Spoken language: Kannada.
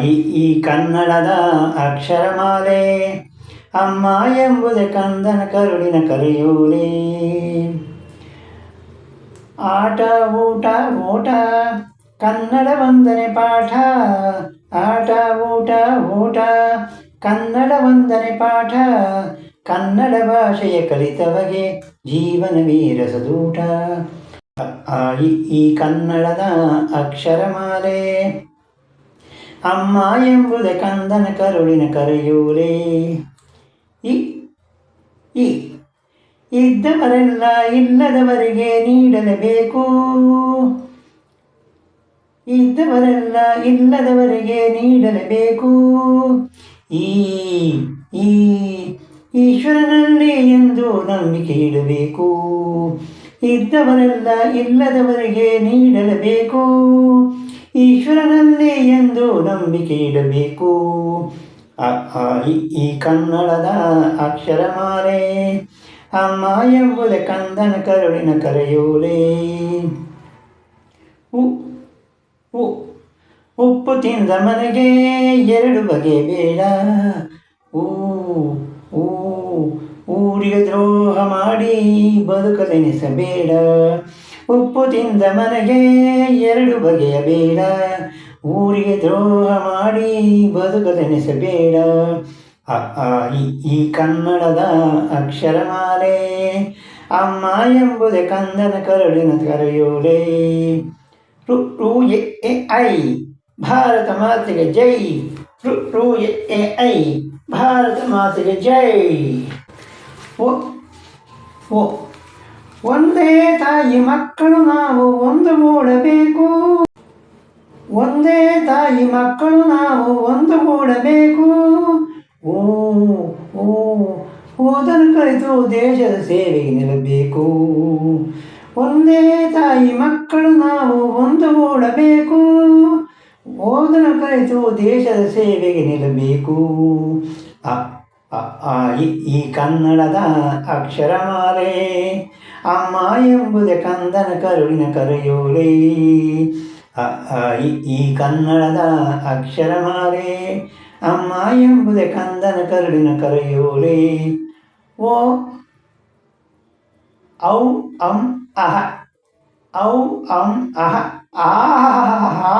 ಇ ಈ ಕನ್ನಡದ ಅಕ್ಷರಮಾಲೆ ಅಮ್ಮ ಎಂಬುದೇ ಕಂದನ ಕರುಳಿನ ಕರೆಯೋಲೆ ಆಟ, ಊಟ, ಓಟ, ಕನ್ನಡ ವಂದನೆ ಪಾಠ, ಆಟ, ಊಟ, ಓಟ, ಕನ್ನಡ ವಂದನೆ ಪಾಠ, ಕನ್ನಡ ಭಾಷೆಯ ಕಲಿತವಗೆ ಜೀವನ ರಸದೂಟ ಈ ಕನ್ನಡದ ಅಕ್ಷರಮಾಲೆ ಅಮ್ಮ ಎಂಬುದೇ ಕಂದನ ಕರುಳಿನ ಕರೆಯೂರೇ. ಈ ಈ, ಇದ್ದವರೆಲ್ಲ ಇಲ್ಲದವರಿಗೆ ನೀಡಲೇಬೇಕು. ಇದ್ದವರೆಲ್ಲ ಇಲ್ಲದವರಿಗೆ ನೀಡಲೇಬೇಕು. ಈ ಈ, ಈಶ್ವರನಲ್ಲಿ ಎಂದು ನಂಬಿಕೆ ಇಡಬೇಕು. ಇದ್ದವರೆಲ್ಲ ಇಲ್ಲದವರಿಗೆ ನೀಡಲೇಬೇಕು. ಈಶ್ವರನಲ್ಲಿ ಎಂದು ನಂಬಿಕೆ ಇಡಬೇಕು. ಈ ಕನ್ನಡದ ಅಕ್ಷರಮಾಲೆ ಅಮ್ಮ ಎಂಬುದೇ ಕಂದನ ಕರುಳಿನ ಕರೆಯೋಲೆ ಉಪ್ಪು ತಿಂದ ಮನೆಗೆ ಎರಡು ಬಗೆ ಬೇಡ. ಊ, ಊರಿಗೆ ದ್ರೋಹ ಮಾಡಿ ಬದುಕಲೆನಿಸಬೇಡ. ಉಪ್ಪು ತಿಂದ ಮನೆಗೆ ಎರಡು ಬಗೆಯ ಬೇಡ. ಊರಿಗೆ ದ್ರೋಹ ಮಾಡಿ ಬದುಕಲೆನಿಸಬೇಡ ಅ, ಆ ಇ ಈ ಕನ್ನಡದ ಅಕ್ಷರಮಾಲೆ. ಅಮ್ಮ ಎಂಬುದೇ ಕಂದನ ಕರುಳಿನ ಕರೆಯೋಲೆ. ರು ರು, ಎ ಐ, ಭಾರತ ಮಾತೆಗೆ ಜೈ. ರು ರು, ಎ ಐ, ಭಾರತ ಮಾತೆಗೆ ಜೈ. ಓ ಓ ಒಂದೇ ತಾಯಿ ಮಕ್ಕಳು ನಾವು ಒಂದು ಮೂಡಬೇಕು ಒಂದೇ ತಾಯಿ ಮಕ್ಕಳು ನಾವು ಒಂದು ಮೂಡಬೇಕು ಓ ಓ ಓದಲು ಕಲಿತು ದೇಶದ ಸೇವೆಗೆ ನಿಲ್ಲಬೇಕು. ಒಂದೇ ತಾಯಿ ಮಕ್ಕಳು ನಾವು ಒಂದು ಮೂಡಬೇಕು ಓದನ್ನು ಕಲಿತು ದೇಶದ ಸೇವೆಗೆ ನಿಲ್ಲಬೇಕು. ಅ ಈ ಕನ್ನಡದ ಅಕ್ಷರಮಾಲೆ. ಅಮ್ಮ ಎಂಬುದೇ ಕಂದನ ಕರುಳಿನ ಇ ಈ ಕನ್ನಡದ ಅಕ್ಷರಮಾಲೆ ಅಮ್ಮ ಎಂಬುದೇ ಕಂದನ ಕರುಳಿನ ಕರೆಯೋಲೆ ಓ ಔ ಅಂ ಅಹ ಔ ಅಂ ಅಹ ಆಹಾ